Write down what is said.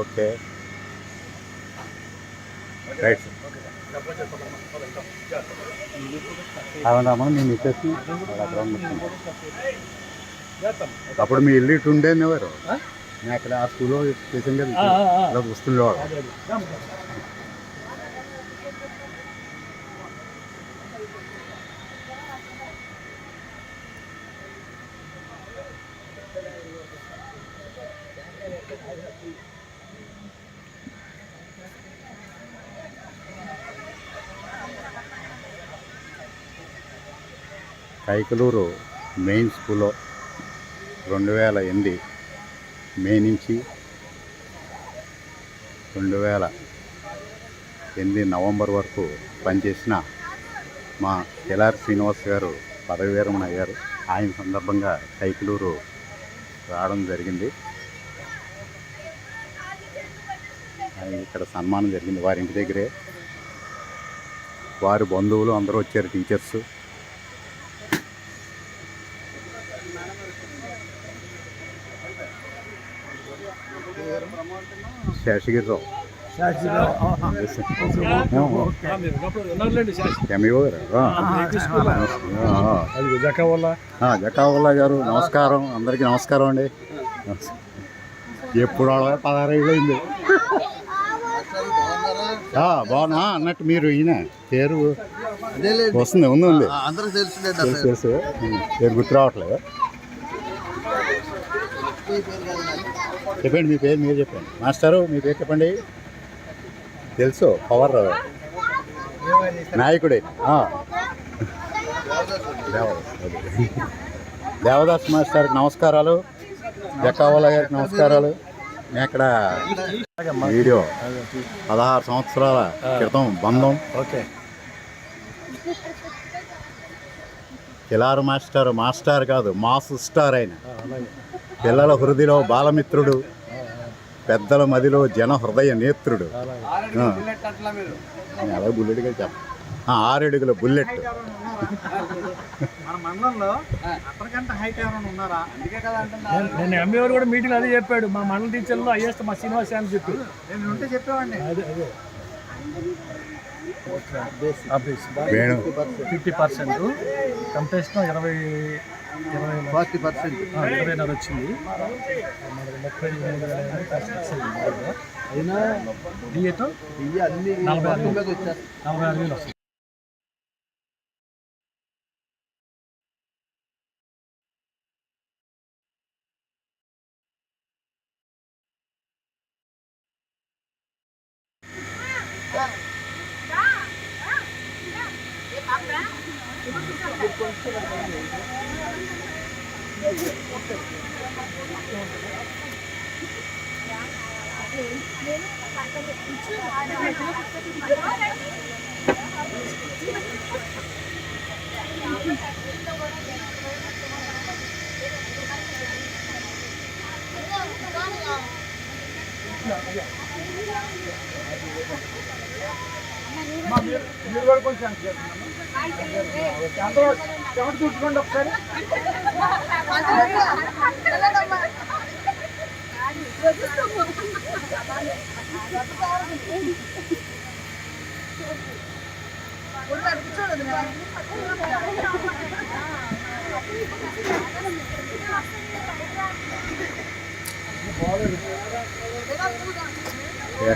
Okay. Right. అవునమ్మా నేను ఇచ్చేసి అక్కడ ఉన్నాను. అప్పుడు మీ ఇల్లు ఇటు ఉండేవారు నేను అక్కడ ఆ స్కూల్లో చేసాం కదా ఇలా వస్తుండేవాడు కైకలూరు మెయిన్ స్కూల్లో రెండు వేల ఎనిమిది మే నుంచి రెండు వేల ఎనిమిది నవంబర్ వరకు పనిచేసిన మా కెలార్ శ్రీనివాస్ గారు పదవి విరమణ అయ్యారు. ఆయన సందర్భంగా కైకలూరు రావడం జరిగింది. ఆయన ఇక్కడ సన్మానం జరిగింది. వారి ఇంటి దగ్గరే వారి బంధువులు అందరూ వచ్చారు టీచర్స్. శేషగిరిరావు జకావుల్లా గారు నమస్కారం. అందరికీ నమస్కారం అండి. ఎప్పుడు పదహారు ఏళ్ళు అయింది ఆ, బాగున్నా? అన్నట్టు మీరు ఈయన పేరు వస్తుంది ఉంది ఉంది. తెలుసు పేరు గుర్తు రావట్లేదు చెప్పండి మీ పేరు మీరు చెప్పండి. మాస్టారు మీ పేరు చెప్పండి. తెలుసు పవర్ నాయకుడే. దేవదాస్. మాస్టర్కి నమస్కారాలు. జక్కావాల గారికి నమస్కారాలు. నేను ఇక్కడ వీడియో పదహారు సంవత్సరాల క్రితం బంధం. ఓకే. కిలారు మాస్టర్ మాస్టర్ కాదు మాస్ స్టార్ ఆయన. పిల్లల హృదయలో బాలమిత్రుడు పెద్దల మదిలో జన హృదయ నేత్రుడు. అలాగే బుల్లెట్గా చెప్ప. ఆ, ఆరడుగుల బుల్లెట్. మన మండలంలో అప్పటికంటే హైట్ ఎవరైనా ఉన్నారా? అందుకే కదా అంటున్నా. నేను ఎంఏ వారు కూడా మీటింగ్ అదే చెప్పాడు. మా మండల టీచర్లో హైయెస్ట్ మా శ్రీనివాస్ అని చెప్పి. నేను ఉంటే చెప్పేవాడిని. అదే అదే. Venu fifty percent. కంటెస్ట్లో ఇరవై ఇరవై ఫార్టీ పర్సెంట్ ఆ, ఇరవైన్నర వచ్చింది మనది ముప్పై ఎనిమిది వేల ఎనిమిది పర్సెంట్ వచ్చింది. అయినా డిఏతో ఇవి అన్ని నలభై ఆరు మీద వచ్చారు నలభై ఆరు వేలు వస్తుంది మీరు కూడా కొంచెం అందరూ చెమట చూసుకోండి ఒకసారి Yeah.